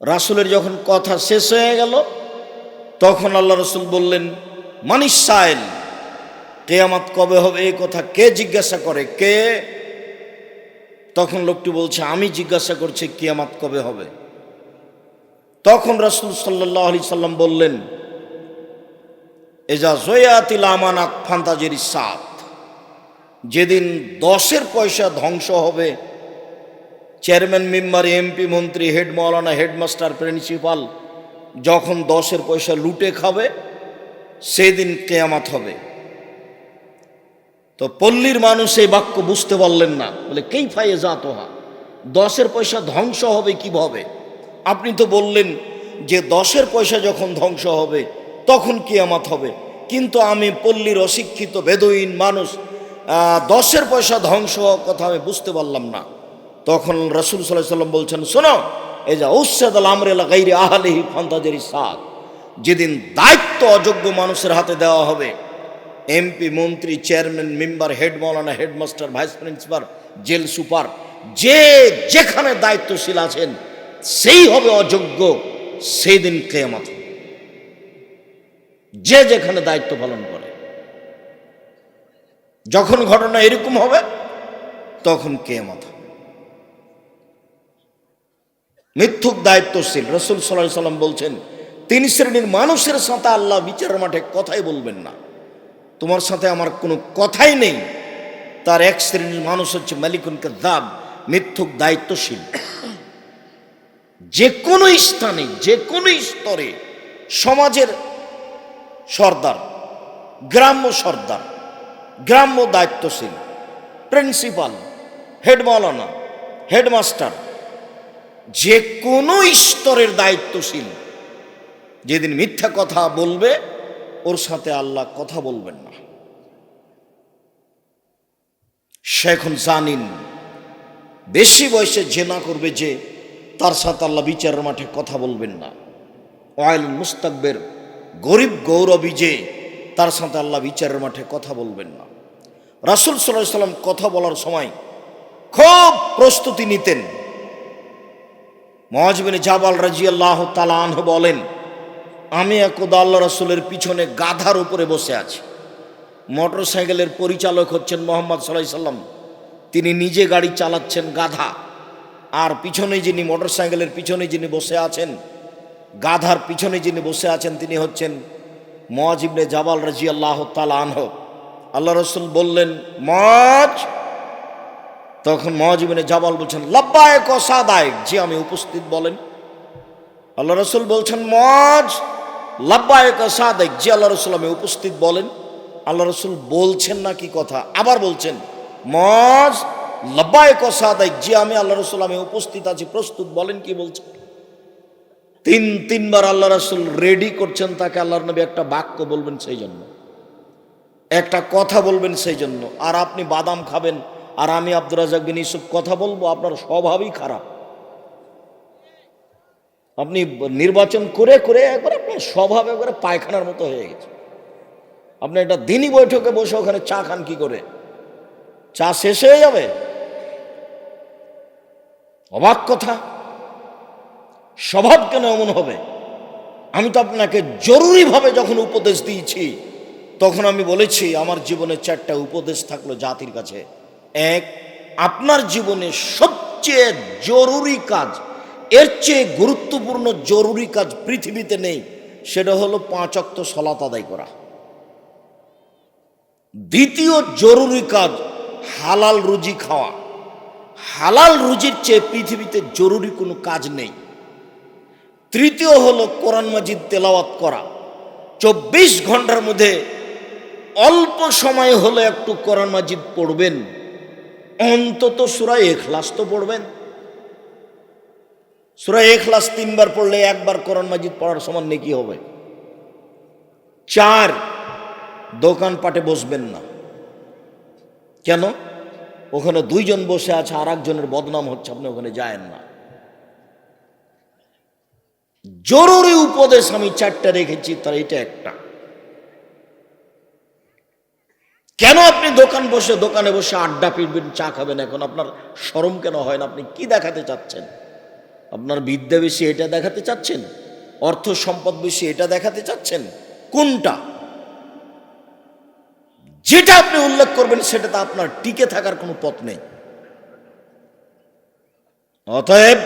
রাসুলের যখন কথা শেষ হয়ে গেল, তখন আল্লাহ রসুল বললেন মানিস সাইল, কেয়ামাত কবে হবে? এই কথা কে জিজ্ঞাসা করে? কে? তখন লোকটি বলছে, আমি জিজ্ঞাসা করছি, কিয়ামাত কবে হবে? তখন রাসুল সাল্লাহ আলি সাল্লাম বললেন, এজা জয়াতিল আমানাত ফান্তাজের সাত, যেদিন দশের পয়সা ধ্বংস হবে চেয়ারম্যান, মেম্বার, এমপি, মন্ত্রী, হেড মৌলানা, হেডমাস্টার, প্রিন্সিপাল যখন দশের পয়সা লুটে খাবে, সেদিন কেয়ামাত হবে। তো পল্লীর মানুষ এই বাক্য বুঝতে পারলেন না। বলে কেই ফাইয়ে জাত হা দশের পয়সা ধ্বংস হবে কীভাবে? আপনি তো বললেন যে, দশের পয়সা যখন ধ্বংস হবে, তখন কিয়ামাত হবে। কিন্তু আমি পল্লীর অশিক্ষিত, বেদইন মানুষ দশের পয়সা ধ্বংস হওয়ার কথা আমি বুঝতে পারলাম না। তখন রসুল সাল্লাহ সাল্লাম বলছেন, শোনো, এই যে ঔষধ যেদিন দায়িত্ব অযোগ্য মানুষের হাতে দেওয়া হবে, এমপি, মন্ত্রী, চেয়ারম্যান, মেম্বার, হেড মৌলানা headmaster, vice principal, jail super, যে যেখানে দায়িত্বশীল আছেন, সেই হবে অযোগ্য, সেই দিন কেয়ামত। যে যেখানে দায়িত্ব পালন করে। যখন ঘটনা এরকম হবে, তখন কেয়ামত হবে। মিথ্যুক দায়িত্বশীল। রসুল সাল্লাহ সাল্লাম বলছেন, তিন শ্রেণির মানুষের সাথে আল্লাহ বিচারের মাঠে কথাই বলবেন না। তোমার সাথে আমার কোনো কথাই নেই। তার এক শ্রেণির মানুষ হচ্ছে মালিকুন কাদ্দাব মিথ্যুক দায়িত্বশীল। যে কোনো স্থানে যে কোনো স্তরে, সমাজের সর্দার, গ্রাম্য সর্দার, গ্রাম্য দায়িত্বশীল, প্রিন্সিপাল, হেড মৌলানা হেডমাস্টার যে কোনো স্তরের দায়িত্বশীল, যেদিন মিথ্যা কথা বলবে, ওর সাথে আল্লাহ কথা বলবেন না। সে এখন জানিন, বেশি বয়সে জেনা করবে যে, তার সাথে আল্লাহ বিচারের মাঠে কথা বলবেন না। ওয়াইল মুস্তাকবের, গরিব গৌরবী যে, তার সাথে আল্লাহ বিচারের মাঠে কথা বলবেন না। রাসুল সাল্লাহ সাল্লাম কথা বলার সময় খুব প্রস্তুতি নিতেন। মহাজবিন জাবাল রাজি আল্লাহ তালাহ বলেন, আমি একদা আল্লাহ রসুলের পিছনে গাধার উপরে বসে আছি। মোটর সাইকেলের পরিচালক হচ্ছেন মোহাম্মদ সাল্লাহ সাল্লাম। তিনি নিজে গাড়ি চালাচ্ছেন গাধা। আর পিছনে যিনি মোটর সাইকেলের পিছনে যিনি বসে আছেন, গাধার পিছনে যিনি বসে আছেন, তিনি হচ্ছেন মজিবনে জাবাল রাজি আল্লাহ তালাহ আল্লাহ রসুল বললেন মজ তখন মহাজীবনে জাবাল বলছেন, লব্বায়ক ও সাদায়ক। যে আমি উপস্থিত বলেন। আল্লাহ রসুল বলছেন মজ লব্বায়ক ও সাদায়ক। যে আল্লাহ রসুল, আমি উপস্থিত বলেন। আল্লাহ রসুল বলছেন না কি কথা? আবার বলছেন মজ লব্বায়ক ও সাদায়ক। যে আমি, আল্লাহ রসুল, আমি উপস্থিত আছি, প্রস্তুত বলেন কি বলছেন। তিন, তিনবার আল্লাহ রসুল রেডি করছেন তাকে আল্লাহর নবী একটা বাক্য বলবেন সেই জন্য। একটা কথা বলবেন সেই জন্য। আর আপনি বাদাম খাবেন আর আমি আব্দুর রাজাক বিন ইসুফ কথা বলব, আপনার স্বভাবই খারাপ। আপনি নির্বাচন করে করে একবার আপনার স্বভাব একবারে পায়খানার মতো হয়ে গেছে। আপনি একটা দিনই বৈঠকে বসে ওখানে চা খান কি করে? চা শেষ হয়ে যাবে? অবাক কথা। স্বভাব কেন এমন হবে? আমি তো আপনাকে জরুরিভাবে যখন উপদেশ দিয়েছি, তখন আমি বলেছি, আমার জীবনে চারটা উপদেশ থাকল জাতির কাছে। এক, আপনার জীবনে সবচেয়ে জরুরি কাজ, এর চেয়ে গুরুত্বপূর্ণ জরুরি কাজ পৃথিবীতে নেই, সেটা হলো পাঁচ অক্ত সলাত আদায় করা। দ্বিতীয় জরুরি কাজ, হালাল রুজি খাওয়া। হালাল রুজির চেয়ে পৃথিবীতে জরুরি কোনো কাজ নেই। তৃতীয় হলো কোরআন মাজিদ তেলাওয়াত করা। চব্বিশ ঘণ্টার মধ্যে অল্প সময় হলে একটু কোরআন মাজিদ পড়বেন। অন্তত সুরায় এখলাস তো পড়বেন। সুরায় এখলাস তিনবার পড়লে একবার কোরআন মাজিদ পড়ার সমান নেকি হবে। চার দোকানপাটে বসবেন না। কেন? ওখানে দুইজন বসে আছে আর একজনের বদনাম হচ্ছে, আপনি ওখানে যায়েন না। জরুরি উপদেশ আমি চারটা রেখেছি, তার এটা একটা। কেন আপনি দোকান বসে, দোকানে বসে আড্ডা পিটবেন, চা খাবেন? এখন আপনার সরম কেন হয় না? আপনি কি দেখাতে চাচ্ছেন? আপনার বিদ্যা বেশি, এটা দেখাতে চাচ্ছেন? অর্থ সম্পদ বেশি, এটা দেখাতে চাচ্ছেন? কোনটা? যেটা আপনি উল্লেখ করবেন, সেটাতে আপনার টিকে থাকার কোনো পথ নেই। অতএব,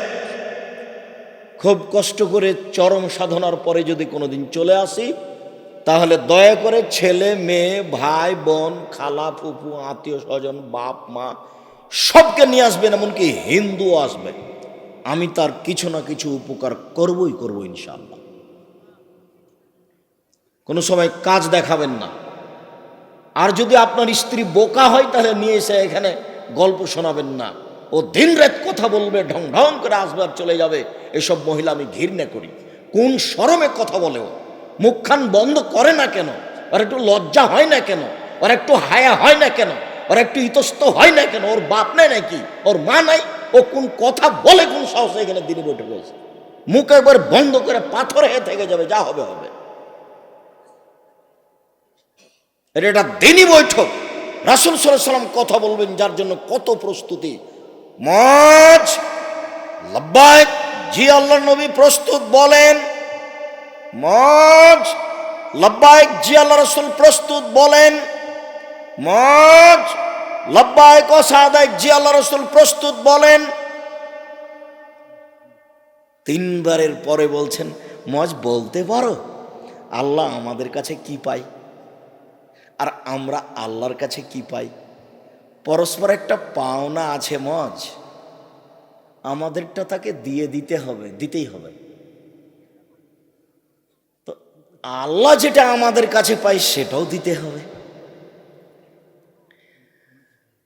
খুব কষ্ট করে চরম সাধনার পরে যদি কোনোদিন চলে আসি তাহলে দয়া করে ছেলে, মেয়ে, ভাই, বোন, খালা, ফুফু, আত্মীয় স্বজন, বাপ, মা, সবকে নিয়ে আসবেন, এমনকি হিন্দুও আসবে। আমি তার কিছু না কিছু উপকার করবই করব ইনশাল্লাহ কোনো সময় কাজ দেখাবেন না। আর যদি আপনার স্ত্রী বোকা হয়, তাহলে নিয়ে এসে এখানে গল্প শোনাবেন না। ও দিন রাত কথা বলবে, ঢং ঢং করে আসবে আর চলে যাবে। এসব মহিলা আমি ঘৃণা করি। কোন শরমে কথা বলে ও? মুখখান বন্ধ করে না কেন? ওর একটু লজ্জা হয় না কেন? ওর একটু হায়া হয় না কেন? ওর একটু ইতস্ত হয় না কেন? ওর বাপ নাই নাকি? ওর মা নাই? ও কোন কথা বলে কোন সাহসে এখানে দিনে বসে রয়েছে মুখ একবার বন্ধ করে পাথর হয়ে থেকে যাবে, যা হবে হবে। এটা দিনই বৈঠক। রাসুল সাল্লাম কথা বলবেন, যার জন্য কত প্রস্তুতি। মজ লব্বায়ক জি আল্লাহ নবী প্রস্তুত বলেন মজ লব্বায়ক জি আল্লাহ রসুল প্রস্তুত বলেন মজ লব্বায়ক ও সাদায়ক জি আল্লাহ রসুল প্রস্তুত বলেন। তিনবারের পরে বলছেন মজ বলতে পারো? আল্লাহ আমাদের কাছে কি পাই? আর আমরা আল্লাহর কাছে কি পাই? পরস্পর একটা পাওনা আছে মজ আমাদেরটা তাকে দিয়ে দিতে হবে, দিতেই হবে। আল্লাহ যেটা আমাদের কাছে পাই সেটাও দিতে হবে।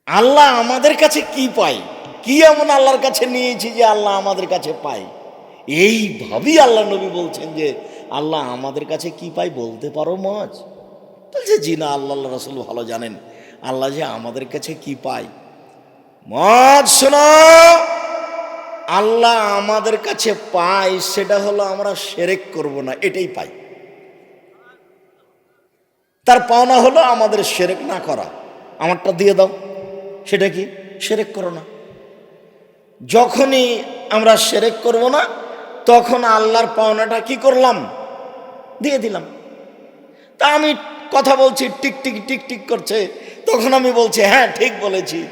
আল্লাহ আমাদের কাছে কি পাই কি এমন আল্লাহর কাছে নিয়েছি যে আল্লাহ আমাদের কাছে পাই এইভাবেই আল্লাহ নবী বলছেন যে, আল্লাহ আমাদের কাছে কি পাই বলতে পারো মজ বলছে, জি না, আল্লাহ আল্লাহ রসুল ভালো জানেন। আল্লাহ যে আমাদের কাছে কি পাই মজ শোনো, আল্লাহ আমাদের কাছে পাই সেটা হলো আমরা সেরেক করব না, এটাই পাই তার পাওনা হলো আমাদের সেরেক না করা। আমারটা দিয়ে দাও। সেটা কি? সেরেক করো না। যখনই আমরা সেরেক করব না, তখন আল্লাহর পাওনাটা কি করলাম? দিয়ে দিলাম। তা আমি কথা বলছি, টিক টিক টিক টিক করছে। তখন আমি বলছি হ্যাঁ ঠিক বলেছি।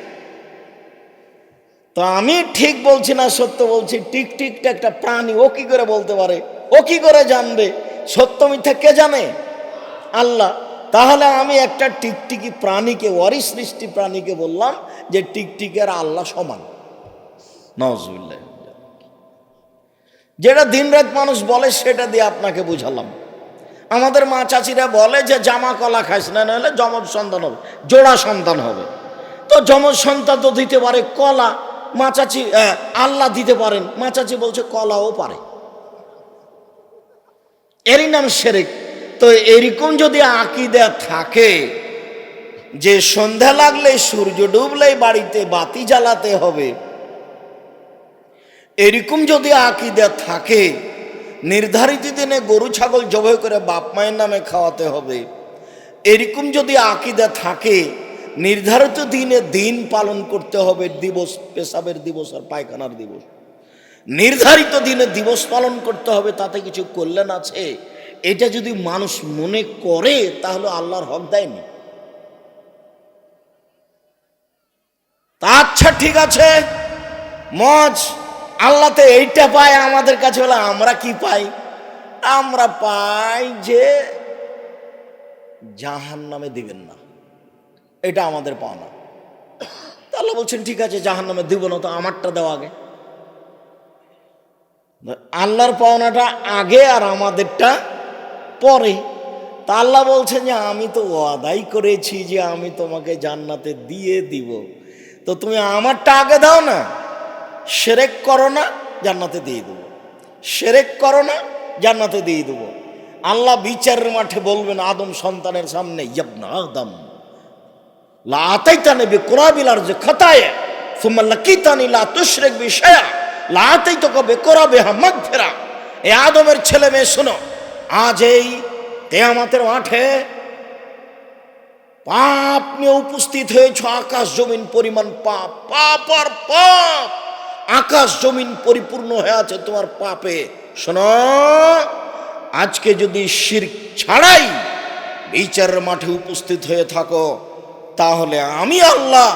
তো আমি ঠিক বলছি না, সত্য বলছি। টিক টিকটা একটা প্রাণী, ও কি করে বলতে পারে? ও কি করে জানবে? সত্য মিথ্যা কে জানে? আল্লাহ। তাহলে আমি একটা টিকটিকি প্রাণীকে ওয়ারি সৃষ্টি প্রাণীকে বললাম যে টিকটিকের আল্লাহ সমান। নজরুল্লাহ যেটা দিনরাত মানুষ বলে সেটা দিয়ে আপনাকে বুঝালাম। আমাদের মা চাচিরা বলে যে, জামা কলা খাইস না, নাহলে যমজ সন্তান হবে, জোড়া সন্তান হবে। তো যমজ সন্তান তো দিতে পারে, কলা মা চাচি আল্লাহ দিতে পারেন। মা চাচি বলছে, কলাও পারে। এরই নাম সেরেক। তো এরকম যদি আকিদা থাকে যে সন্ধ্যা লাগলে সূর্য ডুবলেই বাড়িতে বাতি জ্বালাতে হবে, এরকম যদি আকিদা থাকে, নির্ধারিত দিনে গরু, ছাগল জবাই করে বাপ মায়ের নামে খাওয়াতে হবে, এরকম যদি আকিদা থাকে, নির্ধারিত দিনে দিন পালন করতে হবে, দিবস, পেশাবের দিবস আর পায়খানার দিবস। নির্ধারিত দিনে দিবস পালন করতে হবে, তাতে কিছু কল্যাণ আছে? এটা যদি মানুষ মনে করে, তাহলে আল্লাহর হক দেয়নি। আচ্ছা ঠিক আছে। মজ আল্লাহতে এইটা পায়, আমাদের কাছে হলে আমরা কি পাই? আমরা পাই যে জাহান নামে দিবেন না। এটা আমাদের পাওনা আল্লাহ বলছেন, ঠিক আছে জাহান নামে দিব না, তো আমারটা দেওয়া আগে। আল্লাহর পাওনাটা আগে আর আমাদেরটা পরে তা আল্লাহ বলছেন যে, আমি তো ওয়াদাই করেছি যে, আমি তোমাকে জান্নাতে দিয়ে দিব। তো তুমি আমারটা আগে দাও না। সেরেক করো না, জান্নাতে দিয়ে দেবো। সেরেক করো না, জান্নাতে দিয়ে দেবো। আল্লাহ বিচারের মাঠে বলবেন, আদম সন্তানের সামনে, ইয়াবনা আদম। লা আতাইতানি বিকুরাবিল আরজি খাতায়া, সুম্মা লাকিতানি লা তুশরিক বিশায়া। লা আতাইতুকা বিকুরাবিহা মাগফিরা। এ আদমের ছেলে মেয়ে, শোনো আজ এই কিয়ামতের মাঠে পাপ নিয়ে উপস্থিত হয়েছ, আকাশ জমিন পরিমাণ পাপ পাপ আর পাপ। আকাশ জমিন পরিপূর্ণ হয়ে আছে তোমার পাপে। শোনো, আজকে যদি শির ছাড়াই বিচারের মাঠে উপস্থিত হয়ে থাকো, তাহলে আমি আল্লাহ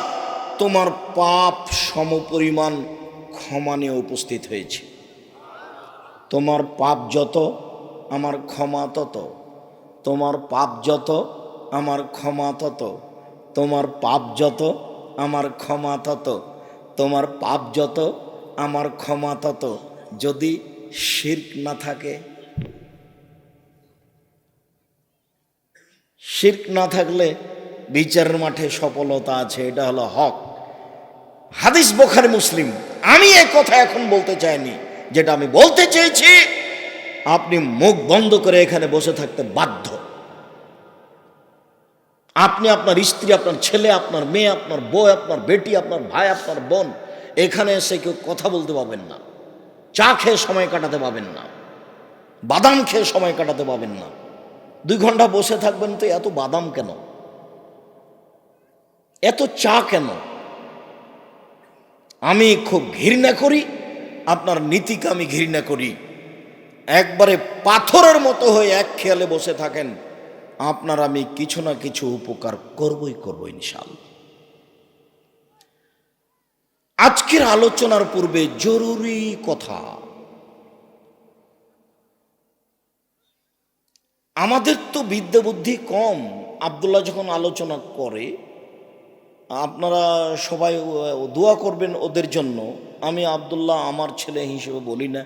তোমার পাপ সমপরিমাণ ক্ষমা নিয়ে উপস্থিত হয়েছি। তোমার পাপ যত আমার ক্ষমা তত। তোমার পাপ যত, আমার ক্ষমা তত। তোমার পাপ যত, আমার ক্ষমা তত। তোমার পাপ যত, আমার ক্ষমা তত। যদি শির্ক না থাকে, শির্ক না থাকলে বিচারের মাঠে সফলতা আছে, এটা হলো হক। হাদিস বোখারি মুসলিম। আমি এ কথা এখন বলতে চাইনি। যেটা আমি বলতে চেয়েছি আপনি মুখ বন্ধ করে এখানে বসে থাকতে বাধ্য। আপনি আপনার স্ত্রী, আপনার ছেলে, আপনার মেয়ে, আপনার বউ, আপনার বেটি, আপনার ভাই, আপনার বোন, এখানে এসে কেউ কথা বলতে পাবেন না। চা খেয়ে সময় কাটাতে পাবেন না। বাদাম খেয়ে সময় কাটাতে পাবেন না। দুই ঘণ্টা বসে থাকবেন তো এত বাদাম কেন? এত চা কেন? আমি খুব ঘৃণা করি, আপনার নীতিকে আমি ঘৃণা করি। একবারে পাথরের মতো হয়ে এক খেয়ালে বসে থাকেন। আপনার আমি কিছু না কিছু উপকার করবই করব ইনশাল আজকের আলোচনার পূর্বে জরুরি কথা। আমাদের তো বিদ্যা বুদ্ধি কম। আবদুল্লাহ যখন আলোচনা করে, আপনারা সবাই দোয়া করবেন ওদের জন্য। আমি আবদুল্লাহ আমার ছেলে হিসেবে বলি না।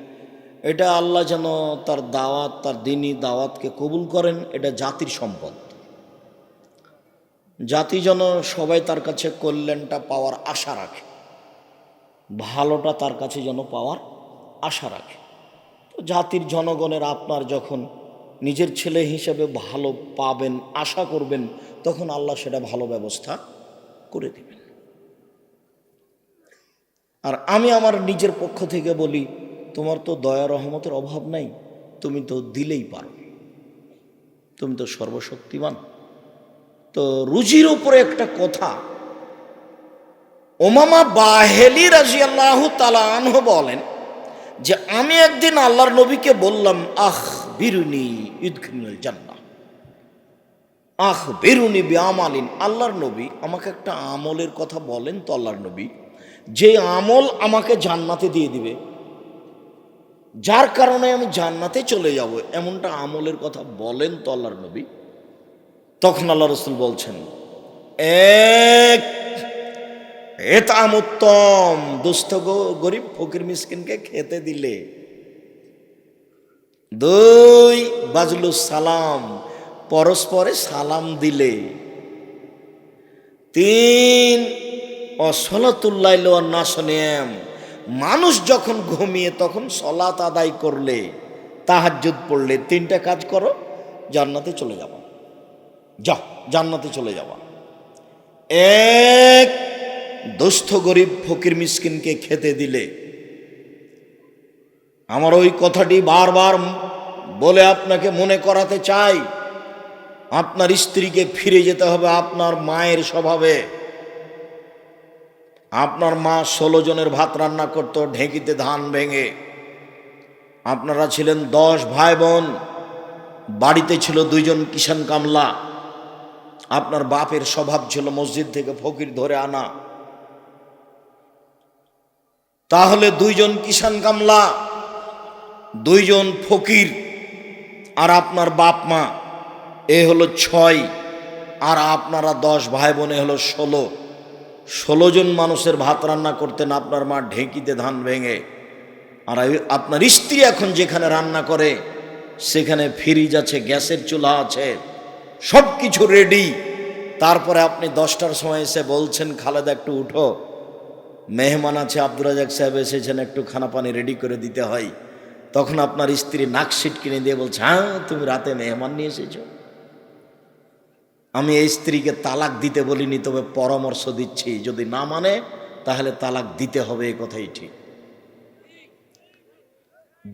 এটা আল্লাহ যেন তার দাওয়াত, তার দিনই দাওয়াতকে কবুল করেন, এটা জাতির সম্পদ। জাতি যেন সবাই তার কাছে কল্যাণটা পাওয়ার আশা রাখে, ভালোটা তার কাছে যেন পাওয়ার আশা রাখে। তো জাতির জনগণের আপনার যখন নিজের ছেলে হিসেবে ভালো পাবেন, আশা করবেন, তখন আল্লাহ সেটা ভালো ব্যবস্থা করে দেবেন। আর আমি আমার নিজের পক্ষ থেকে বলি তোমার তো দয়া রহমতের অভাব নাই, তুমি তো দিলেই পারো। তুমি তো সর্বশক্তিমান। তো রুজির উপরে একটা কথা ওমামা বাহেলি রাজি আল্লাহ তালানহ বলেন যে, আমি একদিন আল্লাহর নবীকে বললাম আহ বিরুনি ইদখিনুল জান্নাহ। আহ বেরুনি বেআমালিন। আল্লাহর নবী আমাকে একটা আমলের কথা বলেন তো আল্লাহর নবী, যে আমল আমাকে জান্নাতে দিয়ে দিবে। যার কারণে আমি জান্নাতে চলে যাব, এমনটা আমলের কথা বলেন তো আল্লাহর নবী। তখন আল্লাহ রসুল বলছেন, এক এতাম উত্তম দুস্থ গরিব ফকির মিসকিনকে খেতে দিলে। দুই, বাজলু সালাম, পরস্পরে সালাম দিলে। তিন অসলতুল্লাহ নাসনেম মানুষ যখন ঘুমিয়ে তখন সলাত আদায় করলে, তাহাজ্জুদ পড়লে তিনটা কাজ করো, জান্নাতে চলে যাবা। যাও, জান্নাতে চলে যাবা। এক, দুস্থ গরিব ফকির মিসকিনকে খেতে দিলে। আমার ওই কথাটি বারবার বলে আপনাকে মনে করাতে চাই। আপনার স্ত্রীকে ফিরে যেতে হবে আপনার মায়ের স্বভাবে। আপনার মা ষোলো জনের ভাত রান্না করত, ঢেঁকিতে ধান ভেঙে। আপনারা ছিলেন দশ ভাই বোন, বাড়িতে ছিল দুইজন কিষান কামলা। আপনার বাপের স্বভাব ছিল মসজিদ থেকে ফকির ধরে আনা। তাহলে দুইজন কিষান কামলা, দুইজন ফকির আর আপনার বাপ মা, এ হলো ছয়, আর আপনারা দশ ভাই বোনে হলো ষোলো। ষোলো জন মানুষের ভাত রান্না করতেন, আপনার মা ঢেঁকিতে ধান ভেঙে। আর আপনার স্ত্রী এখন যেখানে রান্না করে, সেখানে ফ্রিজ আছে, গ্যাসের চুলা আছে সব কিছু রেডি তারপরে আপনি দশটার সময় এসে বলছেন, খালেদা, একটু উঠো। মেহমান আছে, আব্দুর রাজাক সাহেব এসেছেন, একটু খানা পানি রেডি করে দিতে হয়। তখন আপনার স্ত্রী নাকশিট কিনে দিয়ে বলছে হ্যাঁ তুমি রাতে মেহমান নিয়ে এসেছ? আমি এই স্ত্রীকে তালাক দিতে বলিনি, তবে পরামর্শ দিচ্ছি। যদি না মানে তাহলে তালাক দিতে হবে এই কথাই ঠিক।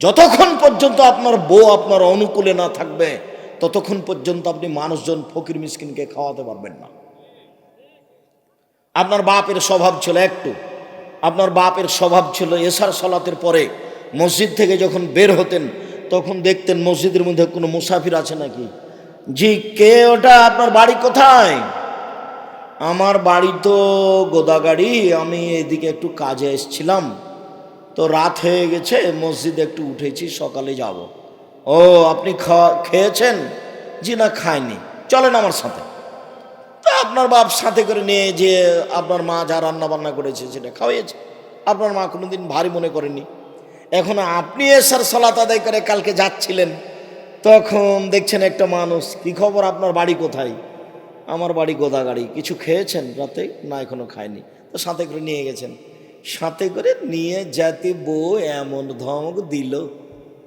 যতক্ষণ পর্যন্ত আপনার বউ আপনার অনুকূলে না থাকবে, ততক্ষণ পর্যন্ত আপনি মানুষজন ফকির মিসকিনকে খাওয়াতে পারবেন না। আপনার বাপের স্বভাব ছিল একটু। আপনার বাপের স্বভাব ছিল এসার সলাতের পরে। মসজিদ থেকে যখন বের হতেন, তখন দেখতেন মসজিদের মধ্যে কোনো মুসাফির আছে নাকি? জি, কে ওটা? আপনার বাড়ি কোথায়? আমার বাড়ি তো গোদাগাড়ি। আমি এদিকে একটু কাজে এসছিলাম। তো রাত হয়ে গেছে, মসজিদে একটু উঠেছি, সকালে যাব। ও, আপনি খেয়েছেন? জি না খায়নি চলেন আমার সাথে। তা আপনার বাপ সাথে করে নিয়ে যে আপনার মা যা রান্না বান্না করেছে, সেটা খাওয়াইছে আপনার মা কোনোদিন ভারী মনে করেনি এখন আপনি এসার সালাত আদায় করে কালকে যাচ্ছিলেন। তখন দেখছেন একটা মানুষ, কি খবর? আপনার বাড়ি কোথায়? আমার বাড়ি গোদাগাড়ি। কিছু খেয়েছেন রাতে? না, এখনও খায়নি তো সাথে করে নিয়ে গেছেন। সাথে করে নিয়ে যাতে বউ এমন ধমক দিল।